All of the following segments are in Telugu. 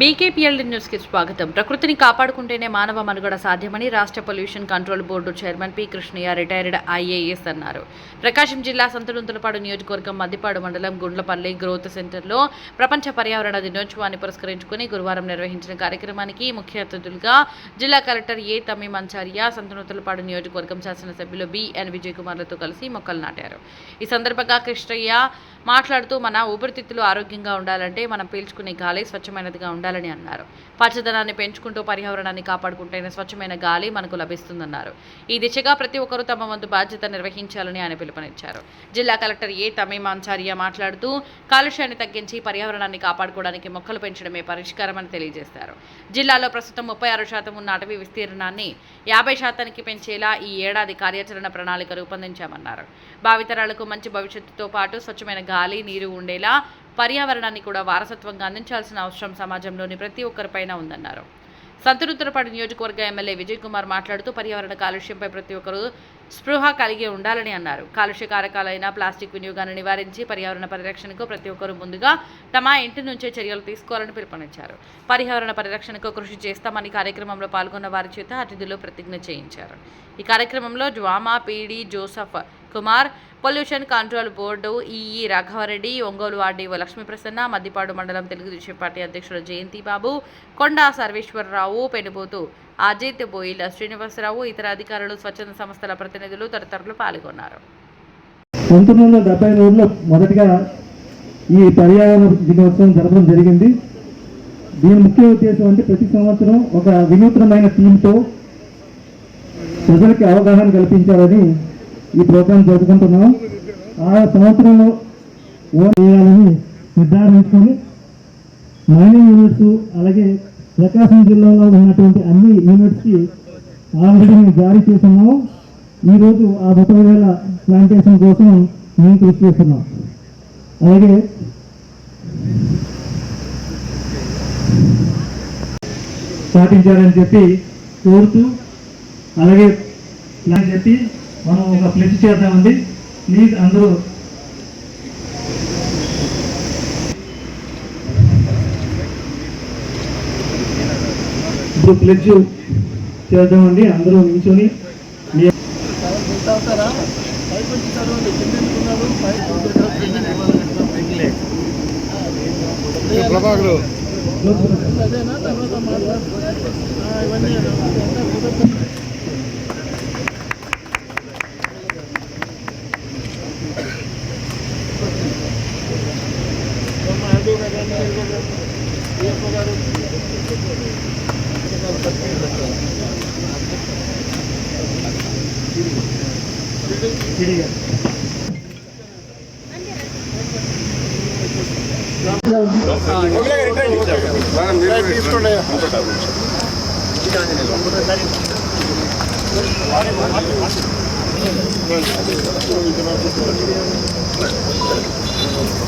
బీకేపీఎల్ న్యూస్కి స్వాగతం. ప్రకృతిని కాపాడుకుంటేనే మానవ మనుగడ సాధ్యమని రాష్ట్ర pollution control board chairman P Krishnaiah retired IAS అన్నారు. ప్రకాశం జిల్లా సంతనుంతలపాడు నియోజకవర్గం మద్దిపాడు మండలం గుండ్లపల్లి గ్రోత్ సెంటర్లో ప్రపంచ పర్యావరణ దినోత్సవాన్ని పురస్కరించుకుని గురువారం నిర్వహించిన కార్యక్రమానికి ముఖ్య అతిథులుగా జిల్లా కలెక్టర్ ఏ తమీం మంచార్య సంతనూతలపాడు నియోజకవర్గం శాసనసభ్యులు బిఎన్ విజయ్ కుమార్లతో కలిసి మొక్కలు నాటారు. ఈ సందర్భంగా కృష్ణయ్య మాట్లాడుతూ మన ఊపిరితిత్తులు ఆరోగ్యంగా ఉండాలంటే మనం పీల్చుకునే గాలి స్వచ్ఛమైనదిగా ఉండాలని అన్నారు. పచ్చదనాన్ని పెంచుకుంటూ పర్యావరణాన్ని కాపాడుకుంటేనే స్వచ్ఛమైన గాలి మనకు లభిస్తుందన్నారు. ఈ దిశగా ప్రతి ఒక్కరూ తమ వంతు బాధ్యత నిర్వహించాలని ఆయన పిలుపునిచ్చారు. జిల్లా కలెక్టర్ ఏ తమీమ్ ఆచార్య మాట్లాడుతూ కాలుష్యాన్ని తగ్గించి పర్యావరణాన్ని కాపాడుకోవడానికి మొక్కలు పెంచడమే పరిష్కారమని తెలియజేశారు. జిల్లాలో ప్రస్తుతం ముప్పై ఆరు శాతం ఉన్న అటవీ విస్తీర్ణాన్ని యాభై శాతానికి పెంచేలా ఈ ఏడాది కార్యాచరణ ప్రణాళిక రూపొందించామన్నారు. భావితరాలకు మంచి భవిష్యత్తుతో పాటు స్వచ్ఛమైన గాలి నీరు ఉండేలా పర్యావరణాన్ని కూడా వారసత్వంగా అందించాల్సిన అవసరం సమాజంలోని ప్రతి ఒక్కరిపైన ఉందన్నారు. సంతరుత్తరపాడు నియోజకవర్గ ఎమ్మెల్యే విజయ్ కుమార్ మాట్లాడుతూ పర్యావరణ కాలుష్యంపై ప్రతి ఒక్కరూ స్పృహ కలిగి ఉండాలని అన్నారు. కాలుష్య కారకాలైన ప్లాస్టిక్ వినియోగాన్ని నివారించి పర్యావరణ పరిరక్షణకు ప్రతి ఒక్కరూ ముందుగా తమ ఇంటి నుంచే చర్యలు తీసుకోవాలని పిలుపునిచ్చారు. పర్యావరణ పరిరక్షణకు కృషి చేస్తామని కార్యక్రమంలో పాల్గొన్న వారి చేత అతిథులు ప్రతిజ్ఞ చేయించారు. ఈ కార్యక్రమంలో జ్వామా PD Joseph Kumar pollution control board EE Raghavareddy Ongole RDO Lakshmiprasanna Maddipadu మండలం తెలుగుదేశం పార్టీ అధ్యక్షుడు జయంతి బాబు కొండా సర్వేశ్వరరావు పెనుబోతు అజిత్ బోయిల శ్రీనివాసరావు ఇతర అధికారులు స్వచ్ఛంద సంస్థల ప్రతినిధులు తదితరులు పాల్గొన్నారు. పంతొమ్మిది వందల డెబ్బై మూడులో మొదటిగా ఈ పర్యావరణ దినోత్సవం జరపడం జరిగింది. దీని ముఖ్య ఉద్దేశం అంటే ప్రతి సంవత్సరం ఒక వినూత్నమైన థీమ్తో ప్రజలకి అవగాహన కల్పించాలని ఈ ప్రోగ్రాం జరుపుకుంటున్నాం. ఆ సంవత్సరంలో ఓన్ చేయాలని నిర్ధారించుకొని మైనింగ్ యూనిట్స్ అలాగే ప్రకాశం జిల్లాలో ఉన్నటువంటి అన్ని యూనిట్స్కి ఆల్రెడీ మేము జారీ చేస్తున్నాము ఈరోజు ఆ ముప్పై వేల ప్లాంటేషన్ కోసం మేము కృషి చేస్తున్నాం. అలాగే పాటించాలని చెప్పి కోరుతూ అలాగే ప్లాన్ చెప్పి మనం ఒక ఫ్లెక్స్ చేద్దామండి. ప్లీజ్ అందరూ. ఇప్పుడు ఫ్లెక్స్ చేద్దామండి. అందరూ నిల్చొని. మీ ప్రభాకరు విడిగా. తీసుకోండి ఎమ్మెల్యే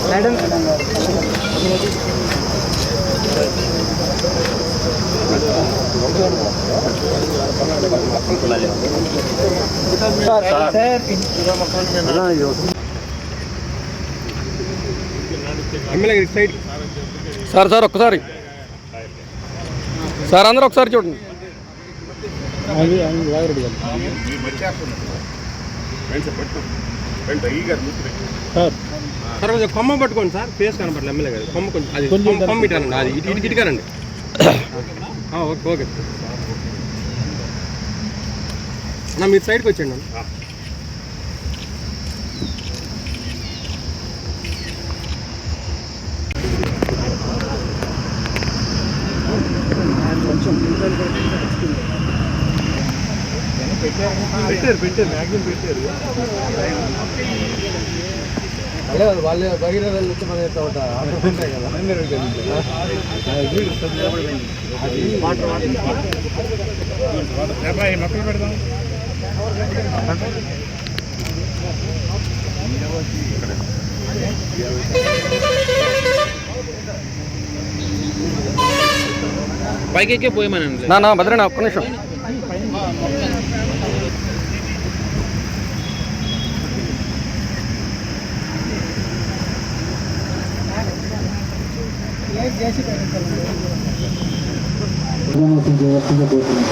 మేడం సార్ సార్ ఒక్కసారి. సార్ అందరూ ఒకసారి చూడండి. సార్ కొంచెం కొమ్మ పట్టుకోండి సార్. ఫేస్ కనపడలేదు ఎమ్మెల్యే గారు. కొమ్మ కొంచెం అది కొమ్మ కొమ్మ అది ఇటు ఇటు ఇటుకానండి ఓకే ఓకే. నా మీరు సైడ్కి వచ్చండి అన్న. పెట్టారు పెట్టారు మ్యాక్సిమం పెట్టారు. అదే వాళ్ళు బహిర వచ్చి మన ఉంటాయి కదా. మొక్కలు పెడదాం పైకెక్కే పోయమనండి? నా నా భద్రనా ఒక్క నిమిషం. చేయవలసిందిగా కోరుతున్నాను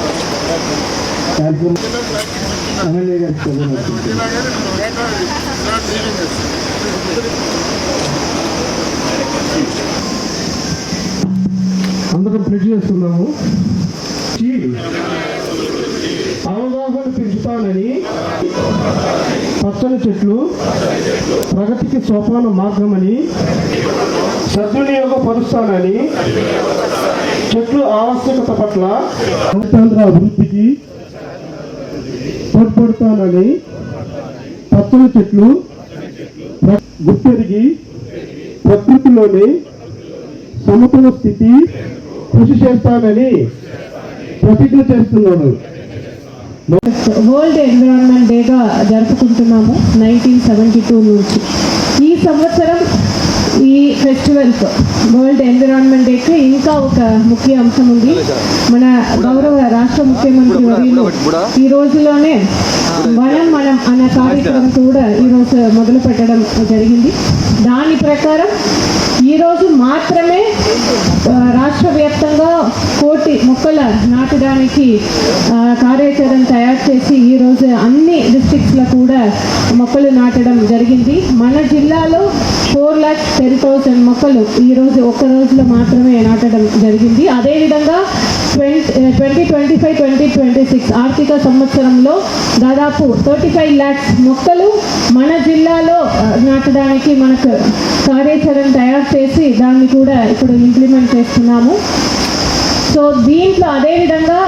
ఎమ్మెల్యే గారికి అందరం ప్రెజ్ చేస్తున్నాము. అవగాహన పెంచుతానని పచ్చని చెట్లు ప్రగతికి సోపాన మార్గమని సద్వినియోగపరుస్తానని చెట్లు ఆవశ్యకత పట్ల అభివృద్ధికి తోడ్పడతానని పచ్చని చెట్లు గుర్తెరిగి ప్రకృతిలోని సమతుల స్థితి కృషి చేస్తానని ప్రతిజ్ఞ చేస్తున్నాడు. వరల్డ్ ఎన్విరాన్మెంట్ డేగా జరుపుకుంటున్నాము నైన్టీన్ సెవెంటీ టూ నుంచి. ఈ సంవత్సరం ఈ ఫెస్టివల్స్ వరల్డ్ ఎన్విరాన్మెంట్ డేకి ఇంకా ఒక ముఖ్య అంశం ఉంది. మన గౌరవ రాష్ట్ర ముఖ్యమంత్రి వర్యులు ఈ రోజులోనే వనం మనం అనే కార్యక్రమం కూడా ఈరోజు మొదలు పెట్టడం జరిగింది. దాని ప్రకారం ఈరోజు మాత్రమే రాష్ట్ర వ్యాప్తంగా కోటి మొక్కల నాటడానికి కార్యాచరణ తయారు చేసి ఈరోజు అన్ని డిస్ట్రిక్ట్స్లో కూడా మొక్కలు నాటడం జరిగింది. మన జిల్లాలో ఫోర్ ల్యాక్స్ థౌసండ్ మొక్కలు ఈరోజు ఒక్క రోజులో మాత్రమే నాటడం జరిగింది. అదేవిధంగా twenty twenty twenty five twenty twenty six ఆర్థిక సంవత్సరంలో దాదాపు థర్టీ ఫైవ్ ల్యాక్స్ మొక్కలు మన జిల్లాలో నాటడానికి మనకు కార్యాచరణ తయారు చేసి దాన్ని కూడా ఇప్పుడు ఇంప్లిమెంట్ చేస్తున్నాము. సో దీంట్లో అదేవిధంగా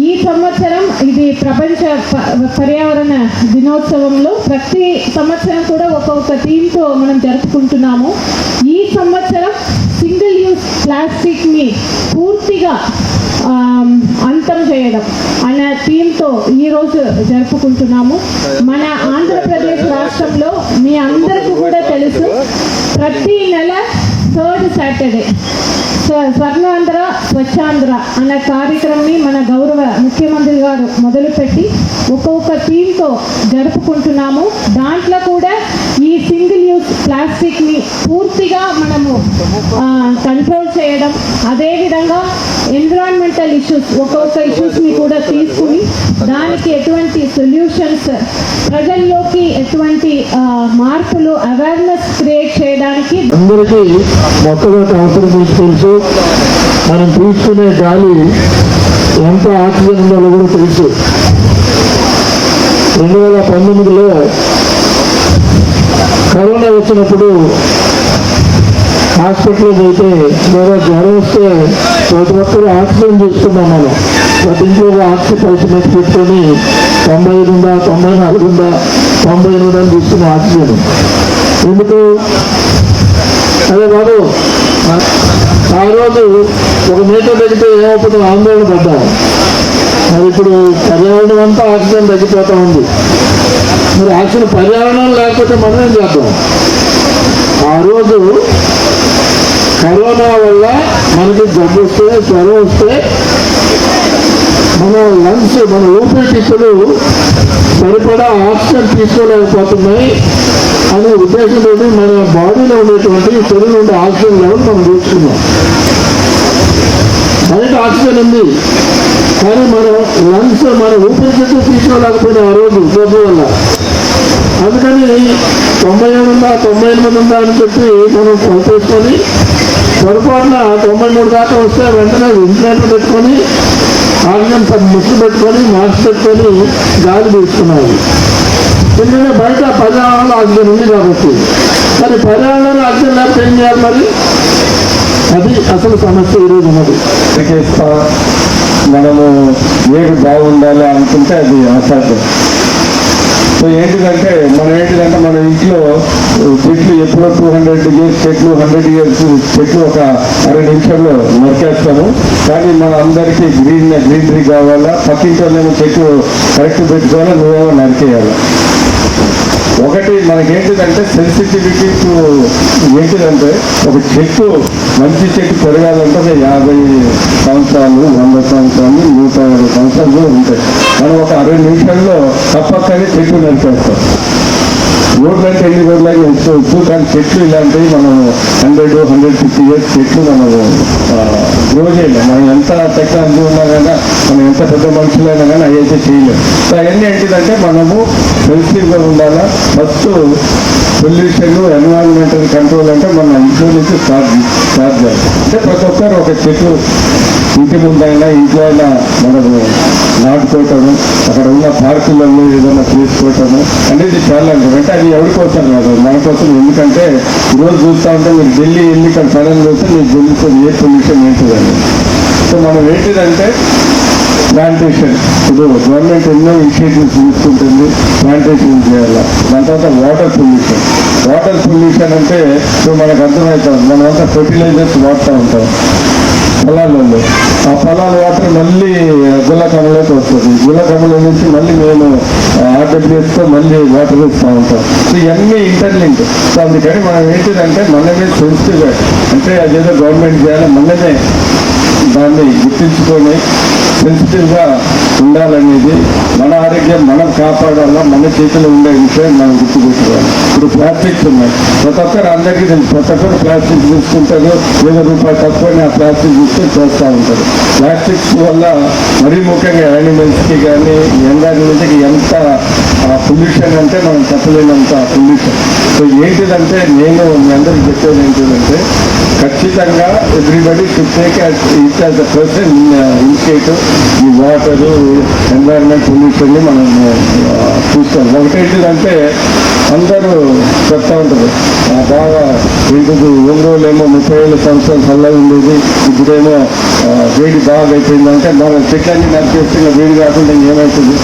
ఈ సంవత్సరం ఇది ప్రపంచ ప- పర్యావరణ దినోత్సవంలో ప్రతి సంవత్సరం కూడా ఒక్కొక్క థీమ్తో మనం జరుపుకుంటున్నాము. ఈ సంవత్సరం సింగిల్ యూస్ ప్లాస్టిక్ని పూర్తిగా అంతం చేయడం అనే థీమ్తో ఈరోజు జరుపుకుంటున్నాము. మన ఆంధ్రప్రదేశ్ రాష్ట్రంలో మీ అందరికీ కూడా తెలుసు ప్రతి నెల third Saturday so Swarnandhra Swachhandhra అనే కార్యక్రమాన్ని మన గౌరవ ముఖ్యమంత్రి గారు మొదలుపెట్టి ఒక్కొక్క థీమ్తో జరుపుకుంటున్నాము. దాంట్లో కూడా ఈ సింగిల్ యూస్ ప్లాస్టిక్ని పూర్తిగా మనము కంట్రోల్ చేయడం అదేవిధంగా ఎన్విరాన్మెంటల్ ఇష్యూస్ ఒక్కొక్క ఇష్యూస్ని కూడా తీసుకుని దానికి ఎటువంటి సొల్యూషన్స్ ప్రజల్లోకి ఎటువంటి మార్పులు అవేర్నెస్ క్రియేట్ చేయడానికి అందరికీ మొట్టమొదటి అవసరం మీకు తెలుసు. మనం తీసుకునే గాలి ఎంత ఆక్సిజన్ ఉందో కూడా తెలుసు. రెండు వేల పంతొమ్మిదిలో కరోనా వచ్చినప్పుడు హాస్పిటల్కి అయితే లేదా జ్వరం వస్తే ప్రతి ఒక్కరు ఆక్సిజన్ తీసుకున్నాం మనం. ప్రతి ఇంట్లో ఆక్సిజన్ పరిస్థితి పెట్టుకొని తొంభై ఐదు ఉందా తొంభై నాలుగు ఉందా తొంభై ఎనిమిది అని తీసుకుని ఆక్సిజన్ ఎందుకు? అదే బాబు ఆ రోజు ఒక మీటర్ తగ్గితే ఏమవుతుందో ఆందోళన పడ్డాను మరి ఇప్పుడు పర్యావరణం అంతా ఆక్సిజన్ తగ్గిపోతూ ఉంది. మరి ఆక్సిజన్ పర్యావరణం లేకపోతే మనం ఏం చేద్దాం? ఆ రోజు కరోనా వల్ల మనకి జబ్బు వస్తే జ్వరం వస్తే మన లంగ్స్ మన ఊపిరితిత్తులు సరిపడా ఆక్సిజన్ తీసుకోలేకపోతున్నాయి అనే ఉద్దేశంతో మన బాడీలో ఉండేటువంటి శరీరం ఉండే ఆక్సిజన్ లెవెల్ మనం చూసుకున్నాం బయట ఆక్సిజన్ ఉంది కానీ మన లంగ్స్ మన ఊపిరితిత్తులు తీసుకోలేకపోయినా ఆ రోజు జబ్బు వల్ల. అందుకని తొంభై ఏడు ఉందా తొంభై ఎనిమిది ఉందా అని చెప్పి మనం కొలిపేసుకొని పొరపాటున తొంభై మూడు దాకా వస్తే వెంటనే ఇంట్లో పెట్టుకొని ఆక్సిజన్ పది ముసుగు పెట్టుకొని మాస్క్ పెట్టుకొని గాలి తీసుకున్నారు ఎందుకంటే బయట పర్యావరణంలో ఆక్సిజన్ ఉంది కాబట్టి. మరి పర్యావరణంలో ఆక్సిజన్ లేకపోతే ఏం చేయాలి మరి? అది అసలు సమస్య ఈరోజు ఉన్నది. మనము ఏది బాగుండాలి అనుకుంటే అది అసాధ్యం. సో ఏంటిదంటే మనం ఏంటిదంటే మన ఇంట్లో చెట్లు ఎప్పుడో టూ హండ్రెడ్ ఇయర్స్ చెట్లు హండ్రెడ్ ఇయర్స్ చెట్లు ఒక అరవై నిమిషాల్లో నరికేస్తాము. కానీ మన అందరికీ గ్రీన్ గ్రీనరీ కావాలా పక్కింటి వాళ్ళేమో చెట్లు కరెక్ట్ పెట్టుకోవాలా నువ్వేమో నరికేయాలి. ఒకటి మనకేంటిదంటే సెన్సిటివిటీ టు ఏంటిదంటే ఒక చెట్టు మంచి చెట్టు పెరగాలంటే ఒక యాభై సంవత్సరాలు వంద సంవత్సరాలు నూట యాభై సంవత్సరాలు ఉంటాయి. మనం ఒక అరవై నిమిషాల్లో తప్పకనే చెట్టు నడిపేస్తాం రోడ్లు ఎన్ని రోడ్లకి రోజుల్లో ఎంచుకోవచ్చు కానీ చెట్లు ఇలాంటివి మనం హండ్రెడ్ హండ్రెడ్ ఫిఫ్టీ ఇయర్స్ చెట్లు మనము గ్రో చేయలేము. మనం ఎంత టెక్నాలజీ ఉన్నా కానీ మనం ఎంత పెద్ద మనుషులైనా కానీ అవి అయితే చేయలేము. సో అవన్నీ ఏంటిదంటే మనము సెన్సిటివ్గా ఉండాలా? ఫస్ట్ పొల్యూషన్ ఎన్విరాన్మెంటల్ కంట్రోల్ అంటే మన ఇంట్లో నుంచి స్టార్ట్ స్టార్ట్ చేయాలి. అంటే ప్రతి ఒక్కరు ఒక చెట్టు ఇంటి ముందైనా ఇంట్లో అయినా మనము నాటుకోవటము పార్టీలలో ఏదైనా తీసుకోవటము? అనేది చాలా అంటే అది ఎవరి కోసం కాదు. మన కోసం ఎందుకంటే ఈరోజు చూస్తూ ఉంటే మీరు ఢిల్లీ వెళ్ళి సడన్ చూస్తే మీకు తెలుస్తుంది ఏ పొల్యూషన్ ఏంటిదని సో మనం ఏంటిదంటే ప్లాంటేషన్. ఇప్పుడు గవర్నమెంట్ ఎన్నో ఇనిషియేటివ్స్ తీసుకుంటుంది ప్లాంటేషన్ చేయాలి. దాని తర్వాత వాటర్ పొల్యూషన్. వాటర్ పొల్యూషన్ అంటే ఇప్పుడు మనకు అర్థమవుతుంది. మనమంతా ఫెర్టిలైజర్స్ వాడుతూ ఉంటాం. పొలాలు పొలాలలో ఆ పొలాల వాటర్ మళ్ళీ గుల్లకమ్మలోకి వస్తుంది. గుల్లకమ్మలో నుంచి మళ్ళీ మేము ఆర్డబ్ల్యూఎస్తో మళ్ళీ వాటర్ ఇస్తూ ఉంటాం. సో ఇవన్నీ ఇంటర్లింక్ సో అందుకని మనం ఏంటిదంటే మనమే సెన్సిటివ్ అంటే అదేదో గవర్నమెంట్ చేయాలి మనమే దాన్ని గుర్తించుకొని సెన్సిటివ్గా ఉండాలనేది మన ఆరోగ్యం మనం కాపాడాలా మన చేతిలో ఉండే విషయం మనం గుర్తుపెట్టుకోవాలి. ఇప్పుడు ప్లాస్టిక్స్ ఉన్నాయి. ప్రతి ఒక్కరు అందరికీ తెలుసు. ప్రతి ఒక్కరు ప్లాస్టిక్ తీసుకుంటారు. ఏదో రూపాయి తక్కువని ఆ ప్లాస్టిక్ తీసుకొని చేస్తూ ఉంటారు. ప్లాస్టిక్స్ వల్ల మరీ ముఖ్యంగా యానిమల్స్కి కానీ ఎండాకి ఎంత పొల్యూషన్ అంటే మనం చెప్పలేనంత పొల్యూషన్. సో ఏంటిదంటే నేను మీ అందరికి చెప్పేది ఏంటిదంటే ఖచ్చితంగా everybody to take it as the person initiative ఈ వాటరు ఎన్వైరన్మెంట్ పొల్యూషన్ని మనం uh, చూస్తాం. ఒకటేంటిదంటే అందరూ చెప్తా ఉంటారు. "ఆ, బాగా ఏంటిది ఒంగోలు ఏమో ముప్పై ఏళ్ళ సంవత్సరాలు చల్లగా ఉండేది ఇప్పుడేమో వేడి బాగా అయిపోయిందంటే మన చెట్లన్నీ నరికేస్తే వేడి కాకుండా ఏమవుతుంది